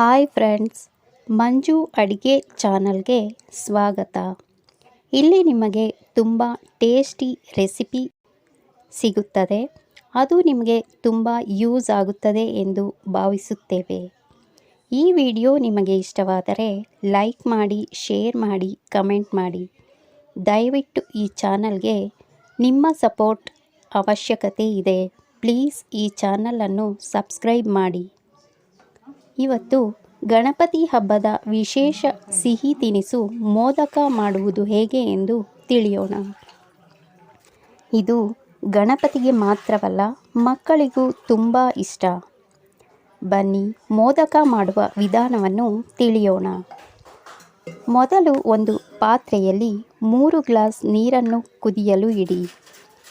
Hi friends, ಮಂಜು ಅಡಿಗೆ ಚಾನಲ್ಗೆ ಸ್ವಾಗತ. ಇಲ್ಲಿ ನಿಮಗೆ ತುಂಬ ಟೇಸ್ಟಿ ರೆಸಿಪಿ ಸಿಗುತ್ತದೆ. ಅದು ನಿಮಗೆ ತುಂಬ ಯೂಸ್ ಆಗುತ್ತದೆ ಎಂದು ಭಾವಿಸುತ್ತೇವೆ. ಈ ವಿಡಿಯೋ ನಿಮಗೆ ಇಷ್ಟವಾದರೆ ಲೈಕ್ ಮಾಡಿ, ಶೇರ್ ಮಾಡಿ, ಕಮೆಂಟ್ ಮಾಡಿ. ದಯವಿಟ್ಟು ಈ ಚಾನಲ್ಗೆ ನಿಮ್ಮ ಸಪೋರ್ಟ್ ಅವಶ್ಯಕತೆ ಇದೆ. ಪ್ಲೀಸ್ ಈ ಚಾನಲನ್ನು ಸಬ್ಸ್ಕ್ರೈಬ್ ಮಾಡಿ. ಇವತ್ತು ಗಣಪತಿ ಹಬ್ಬದ ವಿಶೇಷ ಸಿಹಿ ತಿನಿಸು ಮೋದಕ ಮಾಡುವುದು ಹೇಗೆ ಎಂದು ತಿಳಿಯೋಣ. ಇದು ಗಣಪತಿಗೆ ಮಾತ್ರವಲ್ಲ, ಮಕ್ಕಳಿಗೂ ತುಂಬ ಇಷ್ಟ. ಬನ್ನಿ ಮೋದಕ ಮಾಡುವ ವಿಧಾನವನ್ನು ತಿಳಿಯೋಣ. ಮೊದಲು ಒಂದು ಪಾತ್ರೆಯಲ್ಲಿ ಮೂರು ಗ್ಲಾಸ್ ನೀರನ್ನು ಕುದಿಯಲು ಇಡಿ.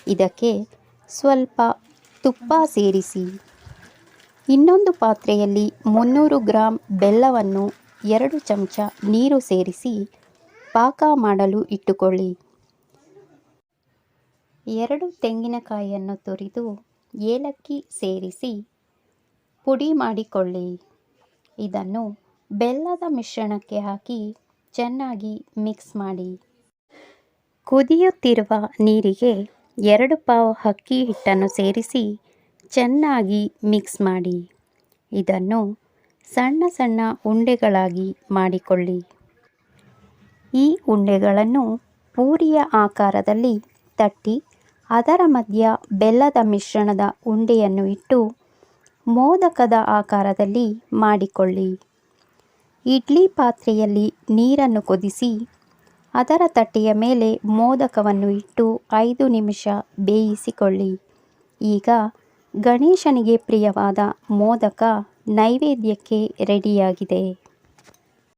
ಇದಕ್ಕೆ ಸ್ವಲ್ಪ ತುಪ್ಪ ಸೇರಿಸಿ. ಇನ್ನೊಂದು ಪಾತ್ರೆಯಲ್ಲಿ ಮುನ್ನೂರು ಗ್ರಾಂ ಬೆಲ್ಲವನ್ನು ಎರಡು ಚಮಚ ನೀರು ಸೇರಿಸಿ ಪಾಕ ಮಾಡಲು ಇಟ್ಟುಕೊಳ್ಳಿ. ಎರಡು ತೆಂಗಿನಕಾಯಿಯನ್ನು ತುರಿದು ಏಲಕ್ಕಿ ಸೇರಿಸಿ ಪುಡಿ ಮಾಡಿಕೊಳ್ಳಿ. ಇದನ್ನು ಬೆಲ್ಲದ ಮಿಶ್ರಣಕ್ಕೆ ಹಾಕಿ ಚೆನ್ನಾಗಿ ಮಿಕ್ಸ್ ಮಾಡಿ. ಕುದಿಯುತ್ತಿರುವ ನೀರಿಗೆ ಎರಡು ಪಾವು ಅಕ್ಕಿ ಹಿಟ್ಟನ್ನು ಸೇರಿಸಿ ಚೆನ್ನಾಗಿ ಮಿಕ್ಸ್ ಮಾಡಿ. ಇದನ್ನು ಸಣ್ಣ ಸಣ್ಣ ಉಂಡೆಗಳಾಗಿ ಮಾಡಿಕೊಳ್ಳಿ. ಈ ಉಂಡೆಗಳನ್ನು ಪೂರಿಯ ಆಕಾರದಲ್ಲಿ ತಟ್ಟಿ, ಅದರ ಮಧ್ಯ ಬೆಲ್ಲದ ಮಿಶ್ರಣದ ಉಂಡೆಯನ್ನು ಇಟ್ಟು ಮೋದಕದ ಆಕಾರದಲ್ಲಿ ಮಾಡಿಕೊಳ್ಳಿ. ಇಡ್ಲಿ ಪಾತ್ರೆಯಲ್ಲಿ ನೀರನ್ನು ಕುದಿಸಿ, ಅದರ ತಟ್ಟೆಯ ಮೇಲೆ ಮೋದಕವನ್ನು ಇಟ್ಟು ಐದು ನಿಮಿಷ ಬೇಯಿಸಿಕೊಳ್ಳಿ. ಈಗ ಗಣೇಶನಿಗೆ ಪ್ರಿಯವಾದ ಮೋದಕ ನೈವೇದ್ಯಕ್ಕೆ ರೆಡಿಯಾಗಿದೆ.